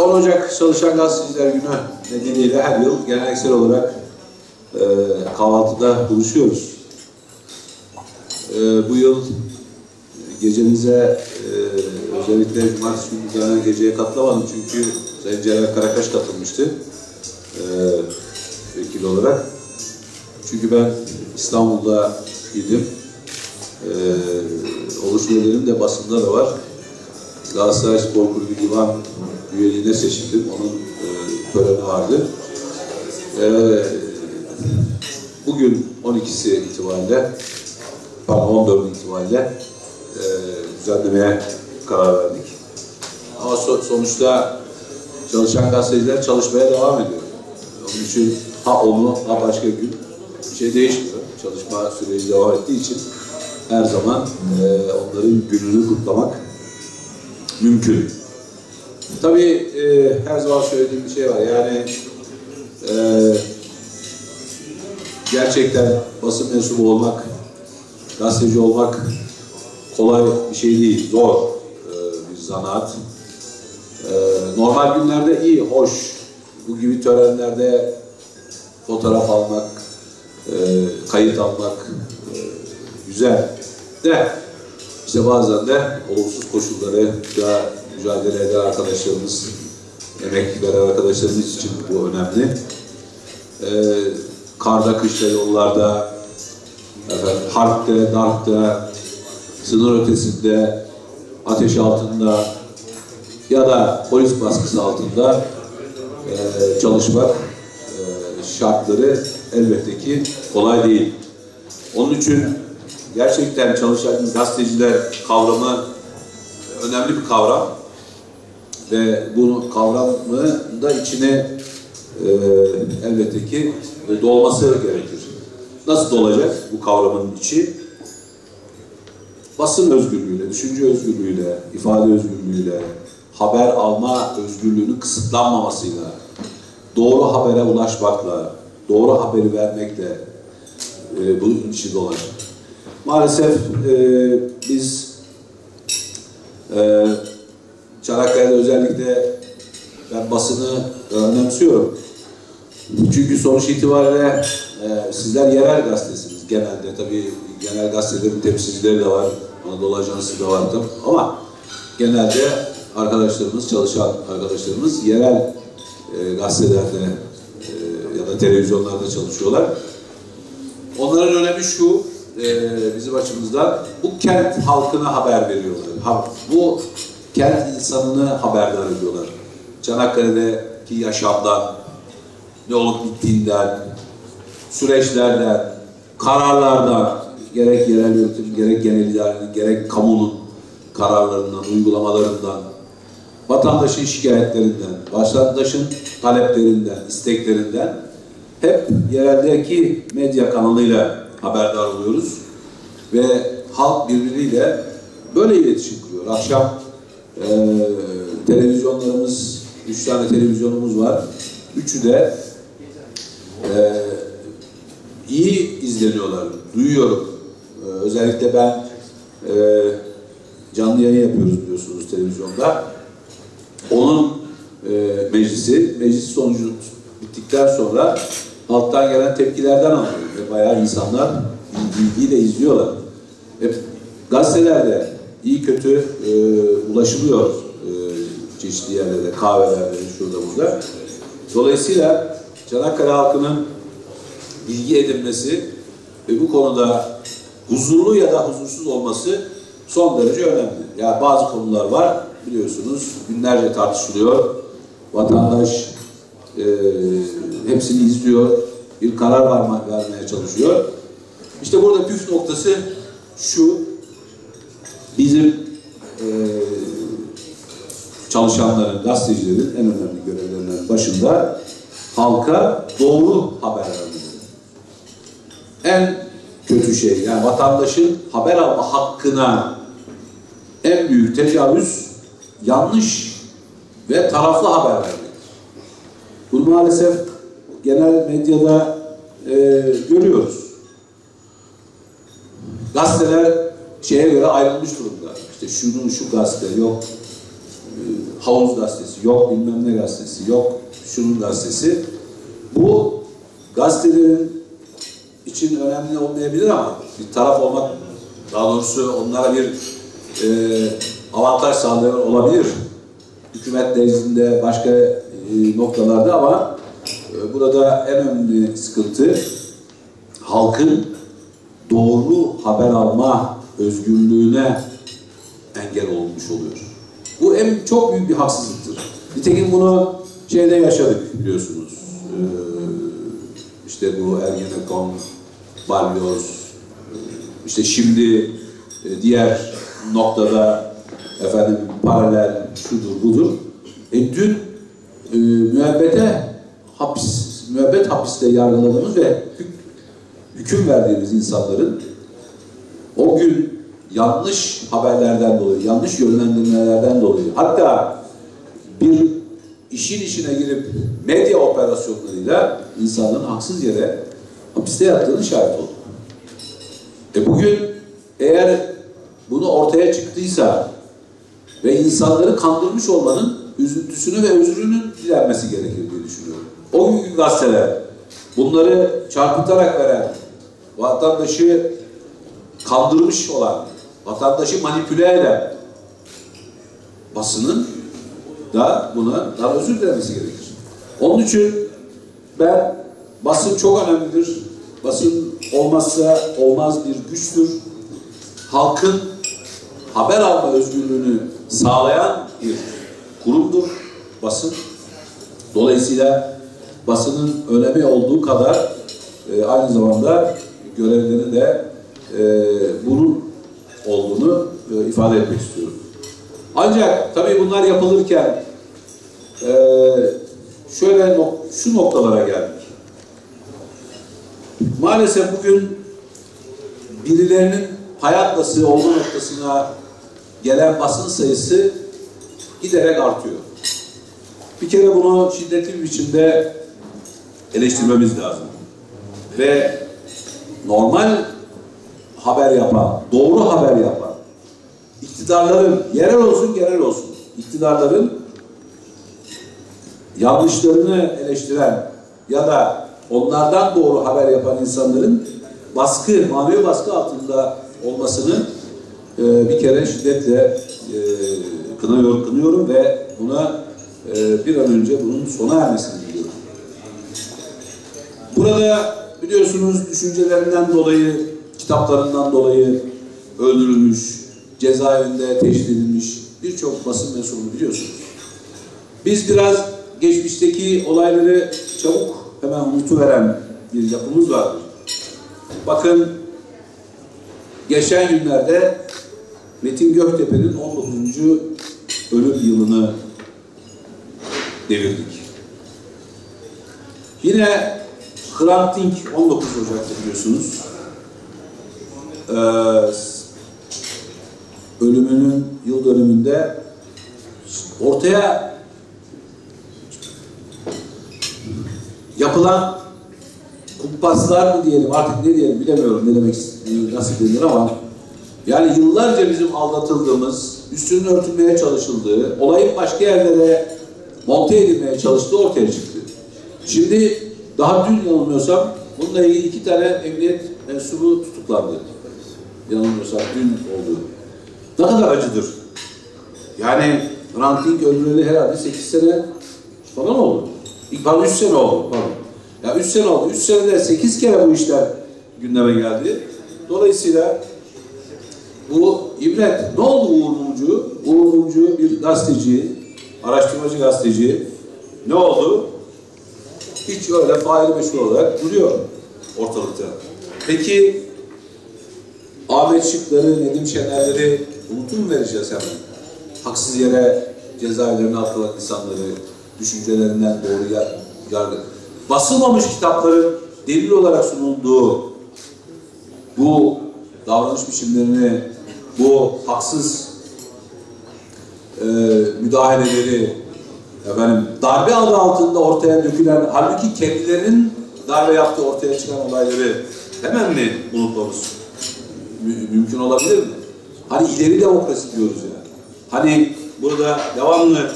10 Ocak Çalışan Gazeteciler Günü nedeniyle her yıl geleneksel olarak e, kahvaltıda buluşuyoruz. E, bu yıl gecenize e, özellikle Cumartesi günü düzenlenen geceye katılamadım çünkü Sayın Celal Karakaş katılmıştı e, vekil olarak. Çünkü ben İstanbul'da idim. E, oluşumlarım de basında da var. Galatasaray Spor Kulübü Divan üyeliğine seçildim. Onun e, töreni vardı. E, bugün 12'si itibariyle pardon 14 itibariyle e, düzenlemeye karar verdik. Ama so sonuçta çalışan gazeteciler çalışmaya devam ediyor. Onun için ha onu ha başka gün bir şey değişmiyor. Çalışma süreci devam ettiği için her zaman e, onların gününü kutlamak mümkün. Tabii e, her zaman söylediğim bir şey var. Yani e, gerçekten basın mensubu olmak, gazeteci olmak kolay bir şey değil. Zor e, bir zanaat. E, normal günlerde iyi, hoş. Bu gibi törenlerde fotoğraf almak, e, kayıt almak e, güzel. De işte bazen de olumsuz koşulları da mücadele eden arkadaşlarımız, emek veren arkadaşlarımız için bu önemli. Ee, karda, kışta, yollarda, efendim, harpte, darpta, sınır ötesinde, ateş altında ya da polis baskısı altında e, çalışmak e, şartları elbette ki kolay değil. Onun için gerçekten çalışan gazeteciler kavramı önemli bir kavram ve bu kavramı da içine e, elbette ki dolması gerekir. Nasıl dolacak bu kavramın içi? Basın özgürlüğüyle, düşünce özgürlüğüyle, ifade özgürlüğüyle, haber alma özgürlüğünün kısıtlanmamasıyla, doğru habere ulaşmakla, doğru haberi vermekle e, bunun içinde olacak. Maalesef e, biz e, Çanakkale'de özellikle ben basını önemsiyorum. Çünkü sonuç itibariyle e, sizler yerel gazetesiniz genelde. Tabii genel gazetelerin temsilcileri de var. Anadolu Ajansı da var tabii. Ama genelde arkadaşlarımız, çalışan arkadaşlarımız yerel e, gazetelerde e, ya da televizyonlarda çalışıyorlar. Onların önemi şu, e, bizim açımızdan bu kent halkına haber veriyorlar. Ha, bu kent insanını haberdar ediyorlar. Çanakkale'deki yaşamdan, ne olup bittiğinden, süreçlerden, kararlardan, gerek yerel yönetim, gerek genel idarenin, gerek kamunun kararlarından, uygulamalarından, vatandaşın şikayetlerinden, vatandaşın taleplerinden, isteklerinden hep yereldeki medya kanalıyla haberdar oluyoruz. Ve halk birbiriyle böyle iletişim kuruyor. Akşam e, televizyonlarımız, üç tane televizyonumuz var. Üçü de e, iyi izleniyorlar. Duyuyorum. E, özellikle ben e, canlı yayın yapıyoruz biliyorsunuz televizyonda. Onun e, meclisi, meclis sonucu bittikten sonra alttan gelen tepkilerden alıyor. Ve bayağı insanlar ilgiyle izliyorlar. E, gazetelerde iyi kötü e, ulaşılıyor e, çeşitli yerlerde, kahvelerde, şurada burada. Dolayısıyla Çanakkale halkının bilgi edinmesi ve bu konuda huzurlu ya da huzursuz olması son derece önemli. Ya yani bazı konular var biliyorsunuz günlerce tartışılıyor. Vatandaş e, hepsini izliyor, bir karar varma, vermeye çalışıyor. İşte burada püf noktası şu, bizim e, çalışanların, gazetecilerin en önemli görevlerinden başında halka doğru haber vermeleri. En kötü şey, yani vatandaşın haber alma hakkına en büyük tecavüz yanlış ve taraflı haber vermek. Bunu maalesef genel medyada e, görüyoruz. Gazeteler şeye göre ayrılmış durumda. İşte şunun şu gazete yok. E, Havuz gazetesi, yok bilmem ne gazetesi, yok şunun gazetesi. Bu gazetelerin için önemli olmayabilir ama bir taraf olmak, daha doğrusu onlara bir e, avantaj sağlayan olabilir. Hükümet nezdinde başka e, noktalarda ama e, burada en önemli sıkıntı halkın doğru haber alma özgürlüğüne engel olmuş oluyor. Bu en çok büyük bir haksızlıktır. Nitekim bunu şeyde yaşadık biliyorsunuz. Ee, işte bu Ergenekon, Balyoz, işte şimdi e, diğer noktada efendim paralel şudur budur. E dün e, müebbete hapis, müebbet hapiste yargıladığımız ve hük- hüküm verdiğimiz insanların o gün yanlış haberlerden dolayı, yanlış yönlendirmelerden dolayı hatta bir işin içine girip medya operasyonlarıyla insanların haksız yere hapiste yattığını şahit olduk. E bugün eğer bunu ortaya çıktıysa ve insanları kandırmış olmanın üzüntüsünü ve özrünün dilenmesi gerekir diye düşünüyorum. O günkü gazeteler bunları çarpıtarak veren, vatandaşı kandırmış olan, vatandaşı manipüle eden basının da buna daha özür dilemesi gerekir. Onun için ben basın çok önemlidir. Basın olmazsa olmaz bir güçtür. Halkın haber alma özgürlüğünü sağlayan bir kurumdur basın. Dolayısıyla basının önemi olduğu kadar e, aynı zamanda görevleri de e, bunun olduğunu e, ifade etmek istiyorum. Ancak tabii bunlar yapılırken e, şöyle nok- şu noktalara geldik. Maalesef bugün birilerinin payatlası olma noktasına gelen basın sayısı giderek artıyor. Bir kere bunu şiddetli bir biçimde eleştirmemiz lazım. Ve normal haber yapan, doğru haber yapan, iktidarların, yerel olsun genel olsun, iktidarların yanlışlarını eleştiren ya da onlardan doğru haber yapan insanların baskı, manevi baskı altında olmasını e, bir kere şiddetle e, kınıyor, kınıyorum ve buna e, bir an önce bunun sona ermesini diliyorum. Burada biliyorsunuz düşüncelerinden dolayı, kitaplarından dolayı öldürülmüş, cezaevinde teşhir edilmiş birçok basın mensubunu biliyorsunuz. Biz biraz geçmişteki olayları çabuk hemen unutuveren bir yapımız vardır. Bakın geçen günlerde Metin Göktepe'nin 19. ölüm yılını devirdik. Yine Hrant Dink 19 Ocak'ta biliyorsunuz. Ee, ölümünün yıl dönümünde ortaya yapılan kumpaslar mı diyelim artık ne diyelim bilemiyorum ne demek nasıl denir ama yani yıllarca bizim aldatıldığımız, üstünün örtülmeye çalışıldığı, olayın başka yerlere monte edilmeye çalıştığı ortaya çıktı. Şimdi daha dün yanılmıyorsam bununla ilgili iki tane emniyet mensubu tutuklandı. Yanılmıyorsam dün oldu. Ne kadar acıdır. Yani Hrant Dink öldürüleli herhalde 8 sene falan oldu. İlk pardon 3 sene oldu. Pardon. Ya 3 sene oldu. 3 senede 8 kere bu işler gündeme geldi. Dolayısıyla bu ibret. Ne oldu Uğur Mumcu? Uğur Mumcu bir gazeteci, araştırmacı gazeteci. Ne oldu? Hiç öyle faili meşhur olarak duruyor ortalıkta. Peki Ahmet Şıkları, Nedim Şenerleri unutur mu vereceğiz hemen? Haksız yere cezaevlerine atılan insanları, düşüncelerinden doğru ya- yargı. Basılmamış kitapların delil olarak sunulduğu bu davranış biçimlerini, bu haksız e, müdahaleleri, efendim darbe adı altında ortaya dökülen, halbuki kendilerinin darbe yaptığı ortaya çıkan olayları hemen mi unutmamız mü- mümkün olabilir mi? Hani ileri demokrasi diyoruz ya. Hani burada devamlı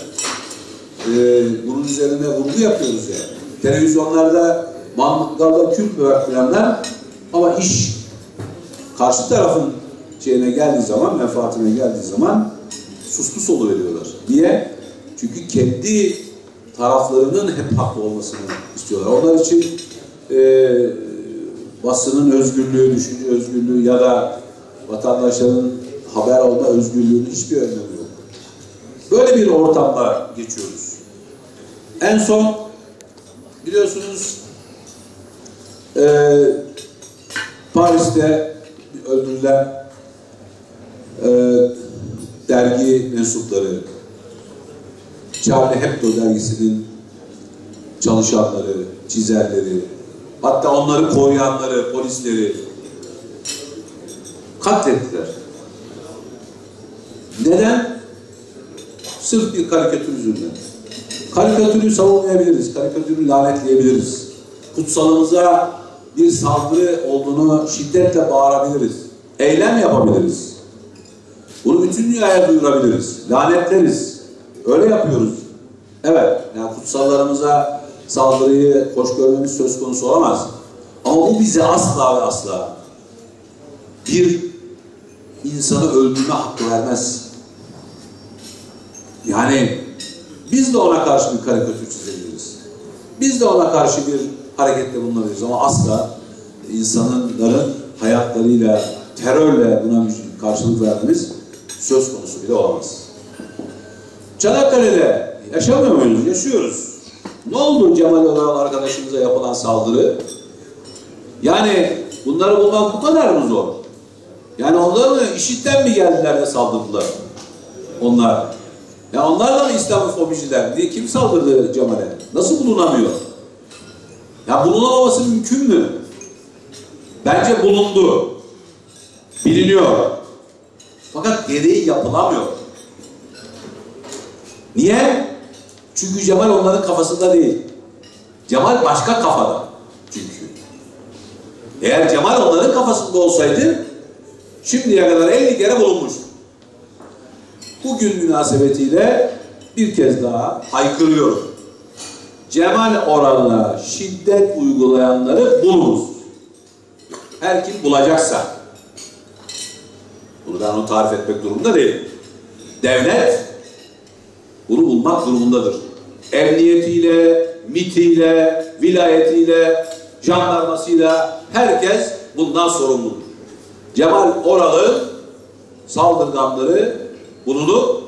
e, bunun üzerine vurgu yapıyoruz yani. Televizyonlarda mantıklarda kült bırakılanlar ama iş karşı tarafın şeyine geldiği zaman, menfaatine geldiği zaman suslu solu veriyorlar. Niye? Çünkü kendi taraflarının hep haklı olmasını istiyorlar. Onlar için e, basının özgürlüğü, düşünce özgürlüğü ya da vatandaşların haber alma özgürlüğünün hiçbir önemi yok. Böyle bir ortamda geçiyoruz. En son biliyorsunuz e, Paris'te öldürülen e, dergi mensupları, Charlie Hebdo dergisinin çalışanları, çizerleri, hatta onları koruyanları, polisleri katlettiler. Neden? Sırf bir karikatür yüzünden. Karikatürü savunmayabiliriz, karikatürü lanetleyebiliriz. Kutsalımıza bir saldırı olduğunu şiddetle bağırabiliriz. Eylem yapabiliriz. Bunu bütün dünyaya duyurabiliriz. Lanetleriz. Öyle yapıyoruz. Evet, yani kutsallarımıza saldırıyı hoş görmemiz söz konusu olamaz. Ama bu bize asla ve asla bir insanı öldürme hakkı vermez. Yani biz de ona karşı bir karikatür çizebiliriz. Biz de ona karşı bir harekette bulunabiliriz ama asla insanların hayatlarıyla, terörle buna karşılık vermemiz söz konusu bile olamaz. Çanakkale'de yaşamıyor muyuz? Yaşıyoruz. Ne oldu Cemal Oral arkadaşımıza yapılan saldırı? Yani bunları bulmak bu kadar mı zor? Yani onlar mı işitten mi geldiler de saldırdılar? Onlar. Ya onlar da mı İslamofobiciler? Niye kim saldırdı Cemal'e? Nasıl bulunamıyor? Ya bulunamaması mümkün mü? Bence bulundu. Biliniyor. Fakat gereği yapılamıyor. Niye? Çünkü Cemal onların kafasında değil. Cemal başka kafada. Çünkü. Eğer Cemal onların kafasında olsaydı şimdiye kadar 50 kere bulunmuş. Bugün münasebetiyle bir kez daha haykırıyorum. Cemal oranla şiddet uygulayanları bulunuz. Her kim bulacaksa. Bunu ben onu tarif etmek durumunda değilim. Devlet bunu bulmak durumundadır. Emniyetiyle, MIT'iyle, vilayetiyle, jandarmasıyla herkes bundan sorumludur. Cemal Oralı saldırganları bulunup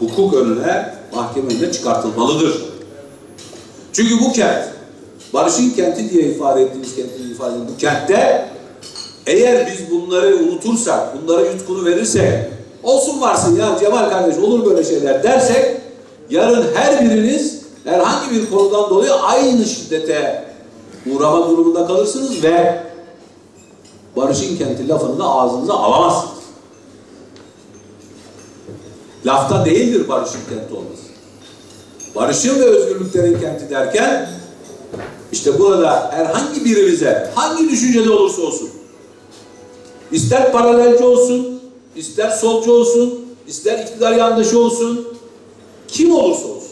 hukuk önüne, mahkeme önüne çıkartılmalıdır. Çünkü bu kent, barışın kenti diye ifade ettiğimiz kentini ifade ettiğimiz bu kentte eğer biz bunları unutursak, bunlara yutkunu verirsek, olsun varsın ya Cemal kardeş olur böyle şeyler dersek, yarın her biriniz herhangi bir konudan dolayı aynı şiddete uğrama durumunda kalırsınız ve barışın kenti lafını da ağzınıza alamazsınız. Lafta değildir barışın kenti olması. Barışın ve özgürlüklerin kenti derken işte burada herhangi birimize hangi düşüncede olursa olsun ister paralelci olsun, ister solcu olsun, ister iktidar yandaşı olsun kim olursa olsun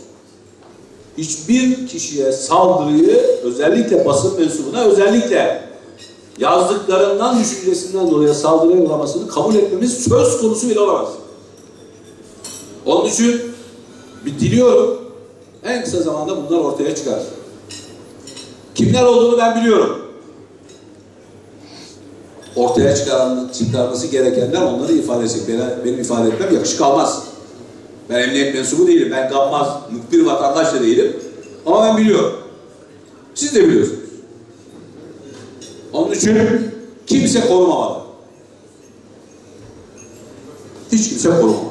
hiçbir kişiye saldırıyı özellikle basın mensubuna özellikle yazdıklarından düşüncesinden dolayı saldırıya uğramasını kabul etmemiz söz konusu bile olamaz. Onun için bir diliyorum en kısa zamanda bunlar ortaya çıkar. Kimler olduğunu ben biliyorum. Ortaya çıkaran, çıkarması gerekenler onları ifade edecek. Benim, benim ifade etmem yakışık almaz. Ben emniyet mensubu değilim. Ben gammaz, muhbir vatandaş da değilim. Ama ben biliyorum. Siz de biliyorsunuz. Onun için kimse korumamalı. Hiç kimse korumamalı.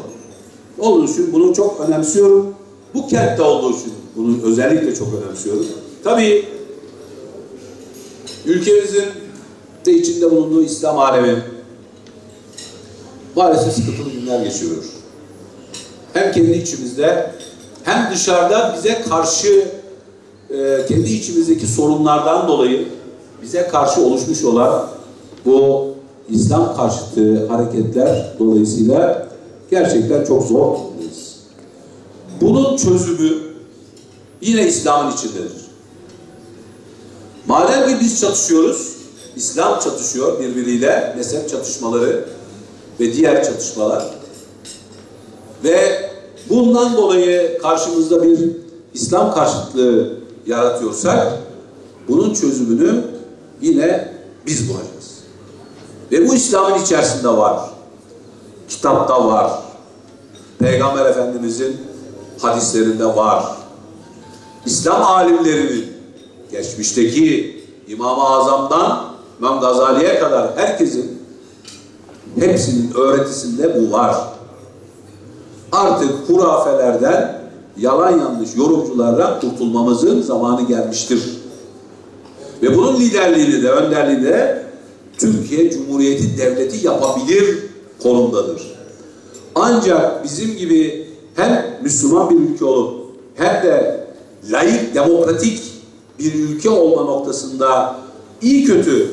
Onun için bunu çok önemsiyorum. Bu kentte olduğu için bunu özellikle çok önemsiyorum. Tabii ülkemizin de içinde bulunduğu İslam alemi maalesef sıkıntılı günler geçiriyor. Hem kendi içimizde hem dışarıda bize karşı e, kendi içimizdeki sorunlardan dolayı bize karşı oluşmuş olan bu İslam karşıtı hareketler dolayısıyla gerçekten çok zor durumdayız. Bunun çözümü yine İslam'ın içindedir. Madem ki biz çatışıyoruz, İslam çatışıyor birbiriyle, mezhep çatışmaları ve diğer çatışmalar ve bundan dolayı karşımızda bir İslam karşıtlığı yaratıyorsak bunun çözümünü yine biz bulacağız. Ve bu İslam'ın içerisinde var. Kitapta var. Peygamber Efendimizin hadislerinde var. İslam alimlerinin geçmişteki İmam-ı Azam'dan İmam Gazali'ye kadar herkesin hepsinin öğretisinde bu var. Artık hurafelerden yalan yanlış yorumculardan kurtulmamızın zamanı gelmiştir. Ve bunun liderliğini de önderliğini de Türkiye Cumhuriyeti Devleti yapabilir konumdadır. Ancak bizim gibi hem Müslüman bir ülke olup hem de layık, demokratik bir ülke olma noktasında iyi kötü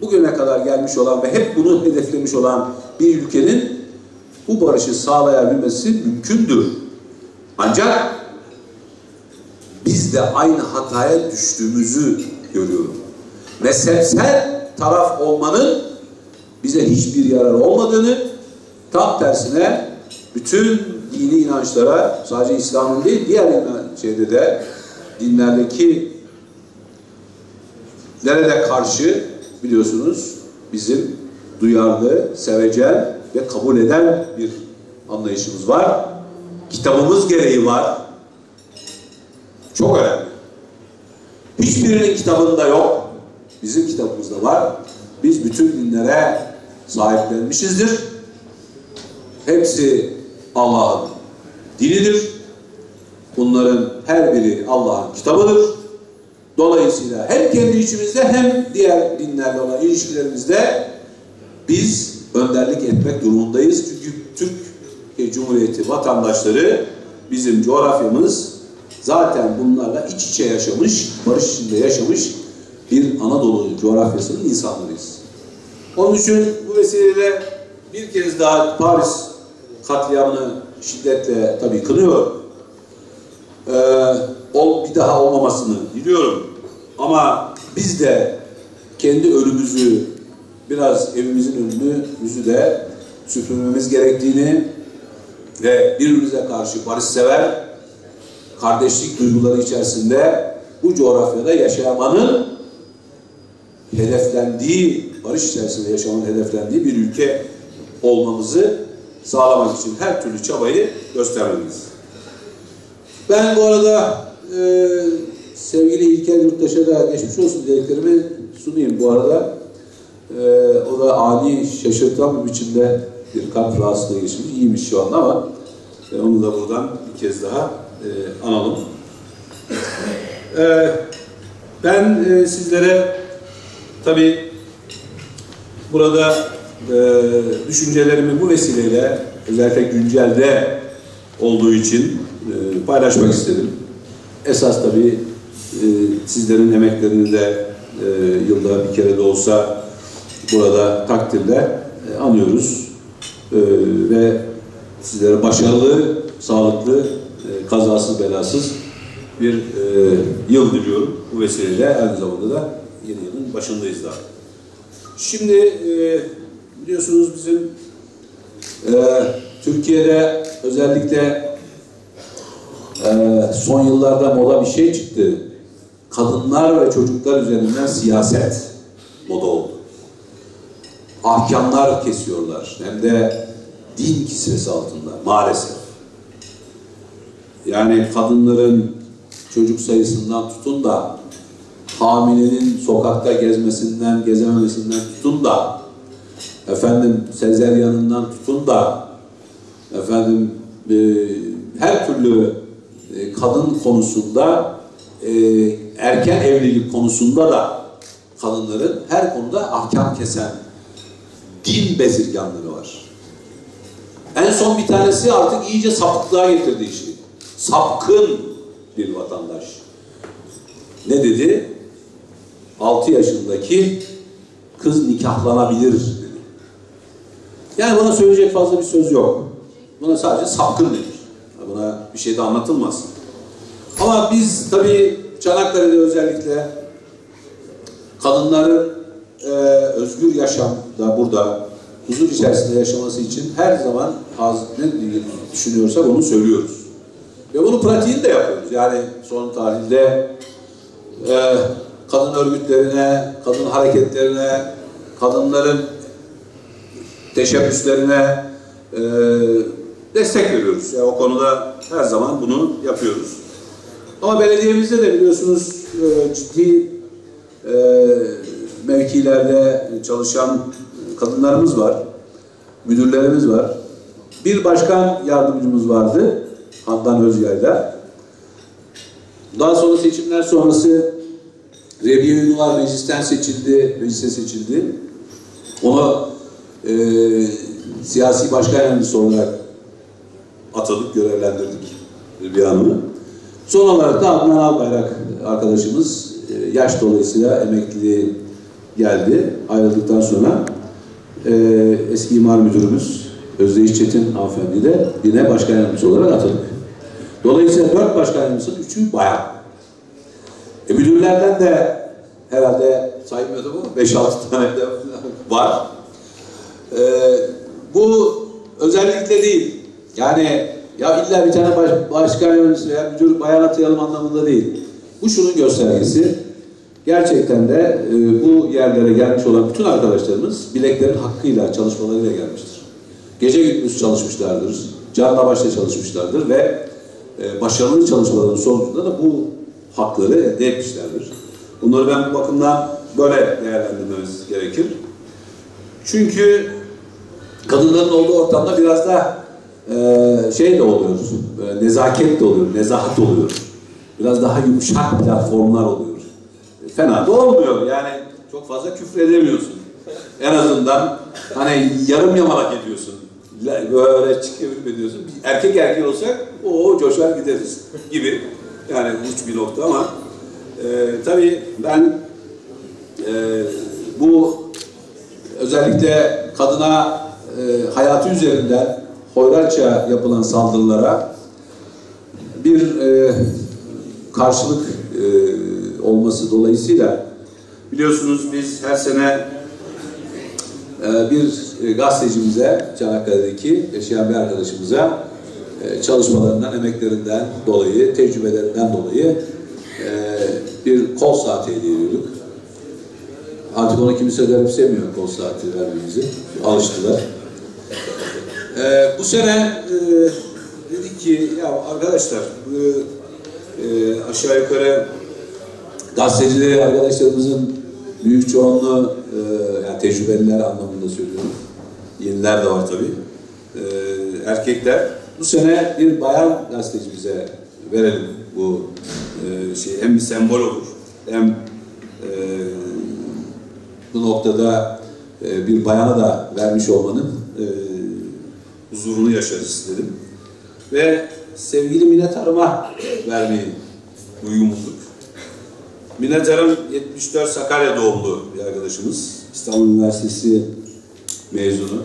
bugüne kadar gelmiş olan ve hep bunu hedeflemiş olan bir ülkenin bu barışı sağlayabilmesi mümkündür. Ancak biz de aynı hataya düştüğümüzü görüyorum. Mezhepsel taraf olmanın bize hiçbir yararı olmadığını, tam tersine bütün dini inançlara, sadece İslam'ın değil, diğer şeyde de dinlerdeki nerede karşı biliyorsunuz bizim duyarlı, sevecen ve kabul eden bir anlayışımız var. Kitabımız gereği var. Çok önemli. Hiçbirinin kitabında yok. Bizim kitabımızda var. Biz bütün dinlere sahiplenmişizdir. Hepsi Allah'ın dinidir. Bunların her biri Allah'ın kitabıdır. Dolayısıyla hem kendi içimizde hem diğer dinlerle olan ilişkilerimizde biz önderlik etmek durumundayız. Çünkü Türkiye Cumhuriyeti vatandaşları bizim coğrafyamız zaten bunlarla iç içe yaşamış, barış içinde yaşamış bir Anadolu coğrafyasının insanlarıyız. Onun için bu vesileyle bir kez daha Paris katliamını şiddetle tabii kınıyor. Ee, ol, bir daha olmamasını diliyorum. Ama biz de kendi önümüzü biraz evimizin önünü yüzü de süpürmemiz gerektiğini ve birbirimize karşı barışsever, kardeşlik duyguları içerisinde bu coğrafyada yaşamanın hedeflendiği, barış içerisinde yaşamanın hedeflendiği bir ülke olmamızı sağlamak için her türlü çabayı göstermeliyiz. Ben bu arada e, sevgili İlker Yurttaş'a da geçmiş olsun dileklerimi sunayım bu arada. E, o da ani şaşırtan bir biçimde bir kalp rahatsızlığı geçirmiş. İyiymiş şu anda ama e, onu da buradan bir kez daha e, analım. E, ben e, sizlere tabii burada e, düşüncelerimi bu vesileyle özellikle güncelde olduğu için e, paylaşmak istedim. Esas tabii e, sizlerin emeklerini de e, yılda bir kere de olsa burada takdirle e, anıyoruz. E, ve sizlere başarılı, sağlıklı, e, kazasız belasız bir yıl diliyorum. Bu vesileyle aynı zamanda da yeni yılın başındayız daha. Şimdi biliyorsunuz bizim Türkiye'de özellikle son yıllarda moda bir şey çıktı. Kadınlar ve çocuklar üzerinden siyaset moda oldu. Ahkamlar kesiyorlar. Hem de din kisvesi altında maalesef. Yani kadınların çocuk sayısından tutun da hamilenin sokakta gezmesinden, gezememesinden tutun da efendim sezeryanından tutun da efendim e, her türlü e, kadın konusunda e, erken evlilik konusunda da kadınların her konuda ahkam kesen din bezirganları var. En son bir tanesi artık iyice sapıklığa getirdi işi. Sapkın bir vatandaş. Ne dedi? 6 yaşındaki kız nikahlanabilir dedi. Yani buna söyleyecek fazla bir söz yok. Buna sadece sapkın denir. Buna bir şey de anlatılmaz. Ama biz tabii Çanakkale'de özellikle kadınların e, özgür yaşamda burada huzur içerisinde yaşaması için her zaman az ne düşünüyorsak onu söylüyoruz. Ve bunu pratiğini de yapıyoruz. Yani son tarihte e, kadın örgütlerine, kadın hareketlerine, kadınların teşebbüslerine e, destek veriyoruz. Yani o konuda her zaman bunu yapıyoruz. Ama belediyemizde de biliyorsunuz e, ciddi e, mevkilerde çalışan kadınlarımız var, müdürlerimiz var. Bir başkan yardımcımız vardı, Handan Özyay'da. Daha sonra seçimler sonrası Rebiye Ünlüvar meclisten seçildi, meclise seçildi. Onu e, siyasi başkan yardımcısı olarak atadık, görevlendirdik Rebiye Hanım'ı. Son olarak da Adnan Albayrak arkadaşımız e, yaş dolayısıyla emekliliği geldi. Ayrıldıktan sonra e, eski imar müdürümüz Özdeyiş Çetin hanımefendi de yine başkan yardımcısı olarak atadık. Dolayısıyla dört başkan yardımcısının üçü bayan. E, müdürlerden de herhalde saymıyordum ama 5-6 tane de var. E, bu özellikle değil. Yani ya illa bir tane baş, başkan yardımcısı veya müdür bayan atayalım anlamında değil. Bu şunun göstergesi. Gerçekten de e, bu yerlere gelmiş olan bütün arkadaşlarımız bileklerin hakkıyla, çalışmalarıyla gelmiştir. Gece gündüz çalışmışlardır, canla başla çalışmışlardır ve e, başarılı çalışmaların sonucunda da bu hakları elde etmişlerdir. Bunları ben bu bakımdan böyle değerlendirmemiz gerekir. Çünkü kadınların olduğu ortamda biraz da e, şey de oluyor, e, nezaket de oluyor, nezahat oluyor. Biraz daha yumuşak platformlar oluyor. Fena da olmuyor yani çok fazla küfür edemiyorsun. En azından hani yarım yamalak ediyorsun. Böyle çıkıyor ediyorsun. Erkek erkek olsak o coşar gideriz gibi. Yani uç bir nokta ama e, tabii ben e, bu özellikle kadına e, hayatı üzerinden hoyratça yapılan saldırılara bir e, karşılık olması dolayısıyla biliyorsunuz biz her sene e, bir gazetecimize, Çanakkale'deki yaşayan bir arkadaşımıza e, çalışmalarından, emeklerinden dolayı, tecrübelerinden dolayı e, bir kol saati hediye ediyorduk. Artık onu kimse garipsemiyor kol saati vermemizi. Alıştılar. Bu sene e, dedik ki ya arkadaşlar e, aşağı yukarı gazetecileri arkadaşlarımızın büyük çoğunluğu e, yani tecrübeliler anlamında söylüyorum. Yeniler de var tabii. E, erkekler. Bu sene bir bayan gazetecimize verelim bu e, şey. Hem bir sembol olur hem e, bu noktada e, bir bayana da vermiş olmanın e, huzurunu yaşarız istedim. Ve sevgili Mine Tarım'a vermeyi uygun. Mine Tarım 74 Sakarya doğumlu bir arkadaşımız. İstanbul Üniversitesi mezunu.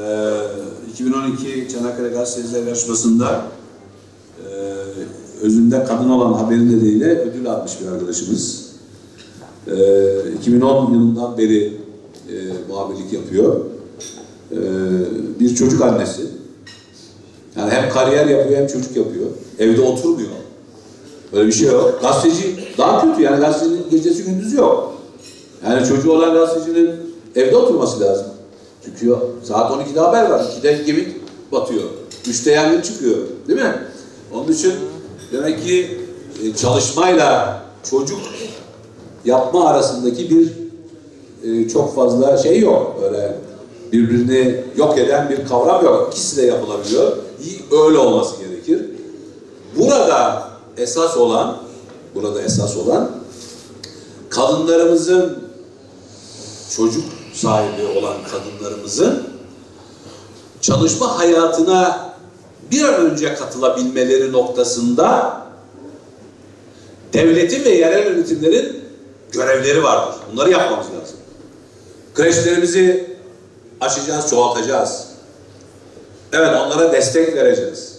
Ee, 2012 Çanakkale Gazeteciler Yarışması'nda e, özünde kadın olan haberin nedeniyle ödül almış bir arkadaşımız. Ee, 2010 yılından beri e, muhabirlik yapıyor. Ee, bir çocuk annesi. Yani hem kariyer yapıyor hem çocuk yapıyor. Evde oturmuyor. Öyle bir şey yok. Gazeteci daha kötü yani gazetecinin gecesi gündüzü yok. Yani çocuğu olan gazetecinin evde oturması lazım. Çünkü saat 12'de haber var. 2'de gemi batıyor. 3'te yangın çıkıyor. Değil mi? Onun için demek ki e, çalışmayla çocuk yapma arasındaki bir e, çok fazla şey yok. Öyle birbirini yok eden bir kavram yok. İkisi de yapılabiliyor. Öyle olması gerekir. Burada esas olan burada esas olan kadınlarımızın çocuk sahibi olan kadınlarımızın çalışma hayatına bir an önce katılabilmeleri noktasında devletin ve yerel yönetimlerin görevleri vardır. Bunları yapmamız lazım. Kreşlerimizi açacağız, çoğaltacağız. Evet onlara destek vereceğiz.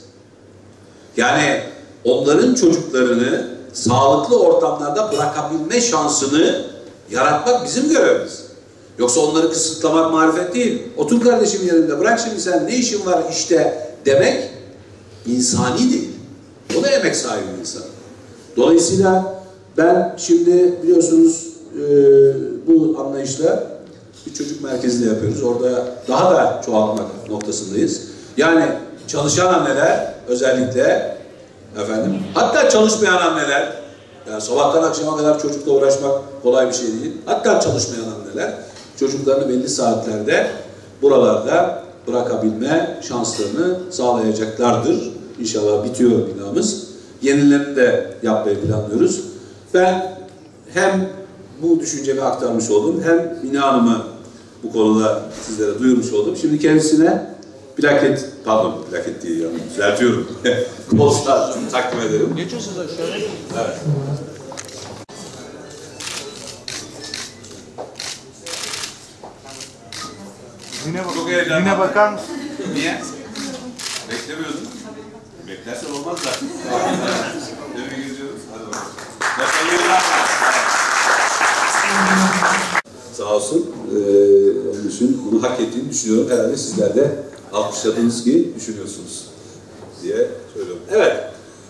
Yani onların çocuklarını sağlıklı ortamlarda bırakabilme şansını yaratmak bizim görevimiz. Yoksa onları kısıtlamak marifet değil. Otur kardeşim yerinde bırak şimdi sen ne işin var işte demek insani değil. O da emek sahibi insan. Dolayısıyla ben şimdi biliyorsunuz e, bu anlayışla bir çocuk merkezinde yapıyoruz. Orada daha da çoğaltmak noktasındayız. Yani çalışan anneler özellikle efendim hatta çalışmayan anneler yani sabahtan akşama kadar çocukla uğraşmak kolay bir şey değil. Hatta çalışmayan anneler çocuklarını belli saatlerde buralarda bırakabilme şanslarını sağlayacaklardır. İnşallah bitiyor binamız. Yenilerini de yapmayı planlıyoruz. Ben hem bu düşüncemi aktarmış oldum hem Mina Hanım'ı bu konuda sizlere duyurmuş oldum. Şimdi kendisine plaket, pardon plaket değil ya, düzeltiyorum. Posta takdim ederim. Geçiyorsunuz şöyle. Evet. Yine, Çok heyecanlı. yine bakar mısın? Niye? Beklemiyordun. Beklersen olmaz da. Tebrik ediyoruz. Hadi bakalım. Başarılar. Sağ olsun. Ee, onun için bunu hak ettiğini düşünüyorum. Herhalde sizler de alkışladınız ki düşünüyorsunuz diye söylüyorum. Evet.